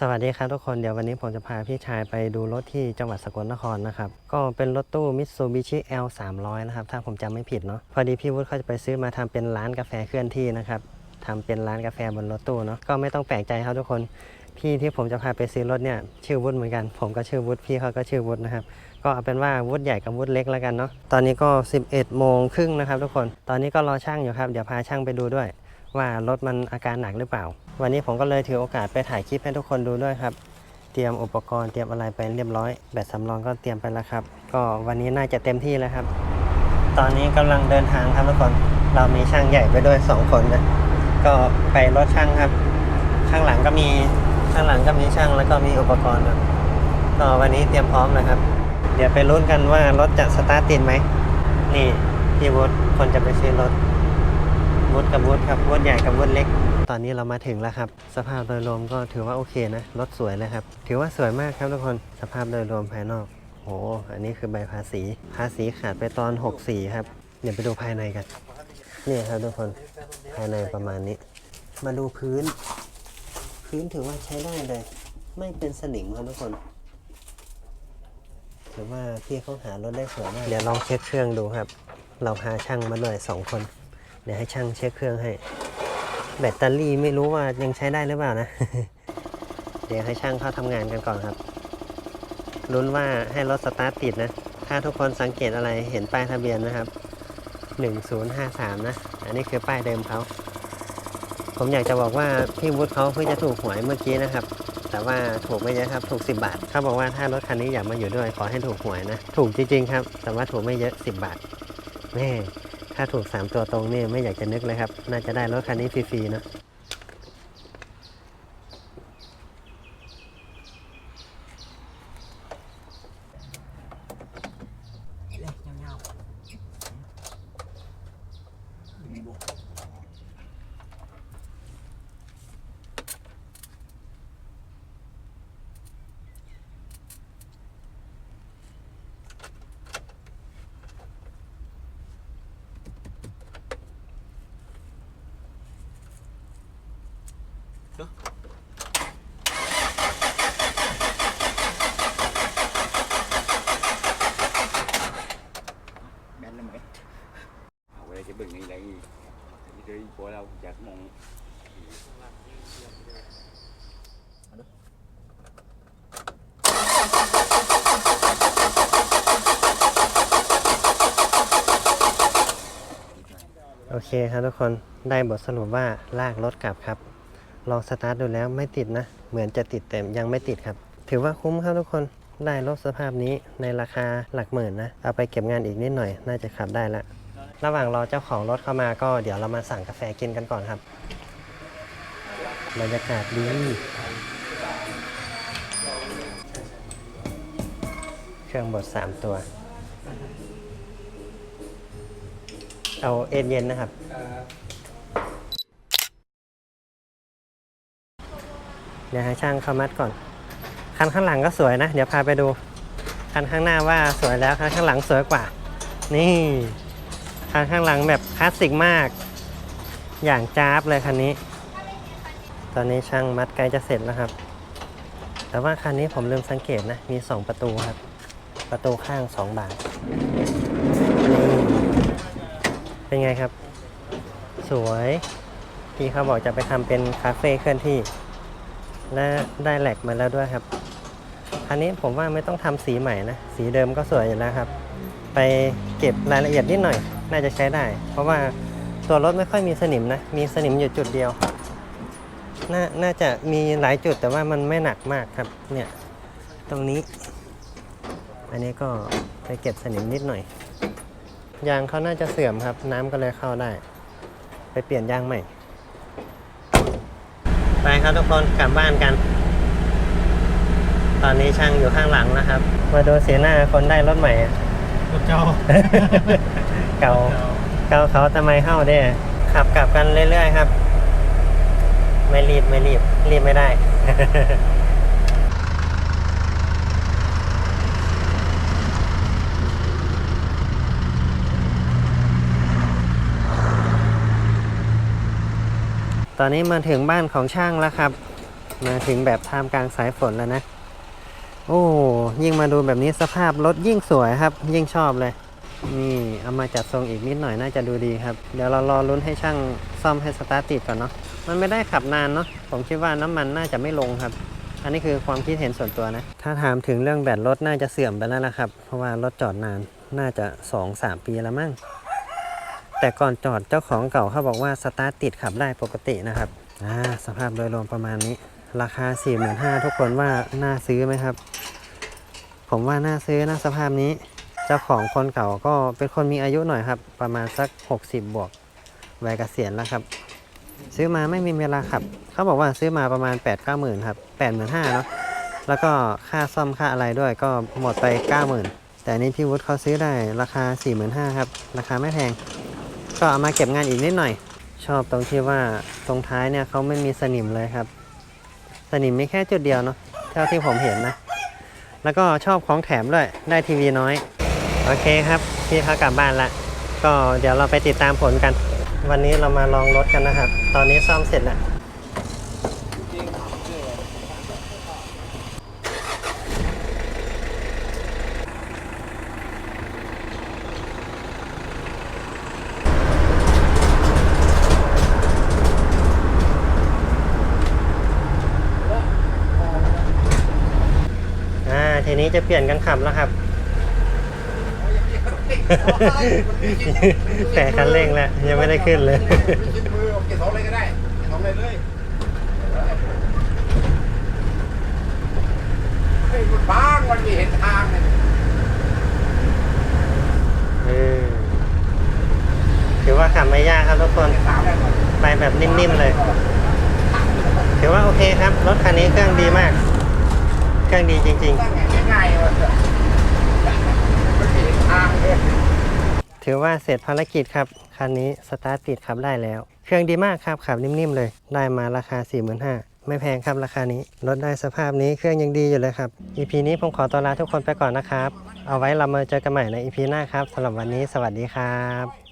สวัสดีครับทุกคนเดี๋ยววันนี้ผมจะพาพี่ชายไปดูรถที่จังหวัดสกลนครนะครับ ก็เป็นรถตู้ Mitsubishi L 3 0 0นะครับถ้าผมจำไม่ผิดเนาะพอดีพี่วุฒิเขาจะไปซื้อมาทำเป็นร้านกาแฟเคลื่อนที่นะครับทำเป็นร้านกาแฟบนรถตู้เนาะก็ไม่ต้องแปลกใจครับทุกคนพี่ที่ผมจะพาไปซื้อรถเนี่ยชื่อวุฒิเหมือนกัน ผมก็ชื่อวุฒิพี่เขาก็ชื่อวุฒินะครับก็เอาเป็นว่าวุฒิใหญ่กับวุฒิเล็กแล้วกันเนาะตอนนี้ก็ 11โมงครึ่งนะครับทุกคน ตอนนี้ก็รอช่างอยู่ครับเดี๋ยวพาช่างไปดูด้วย ว่ารถมันอาการหนักหรือเปล่า วันนี้ผมก็เลยถือโอกาสไปถ่ายคลิปให้ทุกคนดูด้วยครับ เตรียมอุปกรณ์เตรียมอะไรไปเรียบร้อย แบตสำรองก็เตรียมไปแล้วครับ ก็วันนี้น่าจะเต็มที่แล้วครับ ตอนนี้กำลังเดินทางครับทุกคนเรามีช่างใหญ่ไปด้วย 2 คนนะ ก็ไปรถช่างครับ ข้างหลังก็มีข้างหลังก็มีช่างแล้วก็มีอุปกรณ์ครับก็วันนี้เตรียมพร้อมนะครับ เดี๋ยวไปลุ้นกันว่ารถจะสตาร์ทติดไหม นี่พี่วุฒิคนจะไปซื้อรถวุฒิกับวุฒิครับวุฒิใหญ่กับวุฒิเล็ก ตอนนี้เรามาถึงแล้วครับ สภาพโดยรวมก็ถือว่าโอเคนะ รถสวยเลยครับ ถือว่าสวยมากครับทุกคน สภาพโดยรวมภายนอก โห อันนี้คือใบภาษี ภาษีขาดไปตอน 64 ครับ เดี๋ยวไปดูภายในกัน นี่ครับทุกคน ภายในประมาณนี้ มาดูพื้น พื้นถือว่าใช้ได้เลย ไม่เป็นสนิมครับทุกคน ถือว่าพี่เขาหารถได้สวยมาก เดี๋ยวลองเช็คเครื่องดูครับ เราพาช่างมาหน่อยสองคน เดี๋ยวให้ช่างเช็คเครื่องให้ แบตเตอรี่ไม่รู้ว่ายังใช้ได้หรือเปล่านะ เดี๋ยวให้ช่างเข้าทำงานกันก่อนครับลุ้นว่าให้รถสตาร์ทติดนะ ถ้าทุกคนสังเกตอะไรเห็นป้ายทะเบียนนะครับ 1053 นะ อันนี้คือป้ายเดิมเขา ผมอยากจะบอกว่าพี่วุฒิเขาเพิ่งจะถูกหวยเมื่อกี้นะครับ แต่ว่าถูกไม่เยอะครับ ถูก 10 บาท เขาบอกว่าถ้ารถคันนี้อยากมาอยู่ด้วยขอให้ถูกหวยนะ ถูกจริงๆครับ แต่ว่าถูกไม่เยอะ 10 บาท แม่ ถ้าถูก 3 ตัวตรงนี่ไม่อยากจะนึกเลยครับ น่าจะได้รถคันนี้ฟรีๆเนะ แม่นเลยไหมเอาไว้จะบึงนี่ไรนี่เดี๋ยวพวกเราอยากมองโอเคครับทุกคนได้บทสรุปว่าลากรถกลับครับ ลองสตาร์ทดูแล้วไม่ติดนะ เหมือนจะติดแต่ยังไม่ติดครับ ถือว่าคุ้มครับทุกคนได้รถสภาพนี้ในราคาหลักหมื่นนะ เอาไปเก็บงานอีกนิดหน่อย น่าจะขับได้ละ ระหว่างรอเจ้าของรถเข้ามาก็เดี๋ยวเรามาสั่งกาแฟกินกันก่อนครับ บรรยากาศดีเครื่องบด 3 ตัว เอาเอ็นเย็นนะครับ ดี๋ยวให้ช่างเขามัดก่อน คันข้างหลังก็สวยนะ เดี๋ยวพาไปดู คันข้างหน้าว่าสวยแล้ว คันข้างหลังสวยกว่า นี่ คันข้างหลังแบบคลาสสิกมาก อย่างจ้าบเลยคันนี้ ตอนนี้ช่างมัดใกล้จะเสร็จแล้วครับ แต่ว่าคันนี้ผมลืมสังเกตนะ มี 2 ประตูครับ ประตูข้าง 2 บานเป็นไงครับ สวยพี่เขาบอกจะไปทำเป็นคาเฟ่เคลื่อนที่ และได้แหลกมาแล้วด้วยครับคันนี้ผมว่าไม่ต้องทำสีใหม่นะ สีเดิมก็สวยอยู่แล้วครับ ไปเก็บรายละเอียดนิดหน่อย น่าจะใช้ได้ เพราะว่าตัวรถไม่ค่อยมีสนิมนะ มีสนิมอยู่จุดเดียว น่าน่าจะมีหลายจุดแต่ว่ามันไม่หนักมากครับ เนี่ย ตรงนี้ อันนี้ก็ไปเก็บสนิมนิดหน่อย ยางเขาน่าจะเสื่อมครับ น้ำก็เลยเข้าได้ ไปเปลี่ยนยางใหม่ ไปครับทุกคนกลับบ้านกัน ตอนนี้ช่างอยู่ข้างหลังนะครับ มาดูสีหน้าคนได้รถใหม่อะรถเจ้าเก่า เก่าเขาทำไมเข้าเด้ขับกลับกันเรื่อยๆครับ ไม่รีบไม่รีบรีบไม่ได้ ตอนนี้มาถึงบ้านของช่างแล้วครับ มาถึงแบบท่ามกลางสายฝนแล้วนะ โอ้ยิ่งมาดูแบบนี้สภาพรถยิ่งสวยครับ ยิ่งชอบเลย นี่เอามาจัดทรงอีกนิดหน่อยน่าจะดูดีครับ เดี๋ยวเรารอลุ้นให้ช่างซ่อมให้สตาร์ทติดก่อนเนาะ มันไม่ได้ขับนานเนาะ ผมคิดว่าน้ำมันน่าจะไม่ลงครับ อันนี้คือความคิดเห็นส่วนตัวนะ ถ้าถามถึงเรื่องแบตรถน่าจะเสื่อมไปแล้วนะครับ เพราะว่ารถจอดนาน น่าจะ 2-3 ปีแล้วมั้ง แต่ก่อนจอดเจ้าของเก่าเขาบอกว่าสตาร์ทติดขับได้ปกตินะครับอ่าสภาพโดยรวมประมาณนี้ ราคา 45,000ทุกคนว่าน่าซื้อไหมครับ ผมว่าน่าซื้อนะสภาพนี้ เจ้าของคนเก่าก็เป็นคนมีอายุหน่อยครับ ประมาณสัก 60 บวกวัยเกษียณแล้วครับ ซื้อมาไม่มีเวลาขับ เขาบอกว่าซื้อมาประมาณ 8 9 0 0 0 0ครับ8 5 0 0 0เนาะแล้วก็ค่าซ่อมค่าอะไรด้วยก็หมดไป 90,000แต่นนี้พี่วุฒิเขาซื้อได้ราคา 45,000ครับราคาไม่แพง ก็เอามาเก็บงานอีกนิดหน่อย ชอบตรงที่ว่าตรงท้ายเนี่ยเขาไม่มีสนิมเลยครับ สนิมมีแค่จุดเดียวเนาะเท่าที่ผมเห็นนะ แล้วก็ชอบของแถมด้วยได้ทีวีน้อย โอเคครับพี่เขากลับบ้านละก็เดี๋ยวเราไปติดตามผลกัน วันนี้เรามาลองรถกันนะครับ ตอนนี้ซ่อมเสร็จแล้ว ทีนี้จะเปลี่ยนกันขับแล้วครับ แต่คันเร่งแล้วยังไม่ได้ขึ้นเลยคิดมือเก็บสองเลยก็ได้เก็บสองเลยเลยเฮ้ยมันบางมันมีเห็นทางเนี่ยเออถือว่าขับไม่ยากครับทุกคนสามแล้วก่อนไปแบบนิ่มๆเลย ถือว่าโอเคครับ รถคันนี้เครื่องดีมาก เครื่องดีจริง ตั้งไงวะเห็นทางเลยๆถือว่าเสร็จภารกิจครับ คันนี้สตาร์ทติดขับได้แล้ว เครื่องดีมากครับ ขับนิ่มๆเลย ได้มาราคา 45,000ไม่แพงครับราคานี้ รถได้สภาพนี้เครื่องยังดีอยู่เลยครับ EP นี้ผมขอตัวลาทุกคนไปก่อนนะครับ เอาไว้เรามาเจอกันใหม่ใน EP หน้าครับสำหรับวันนี้สวัสดีครับ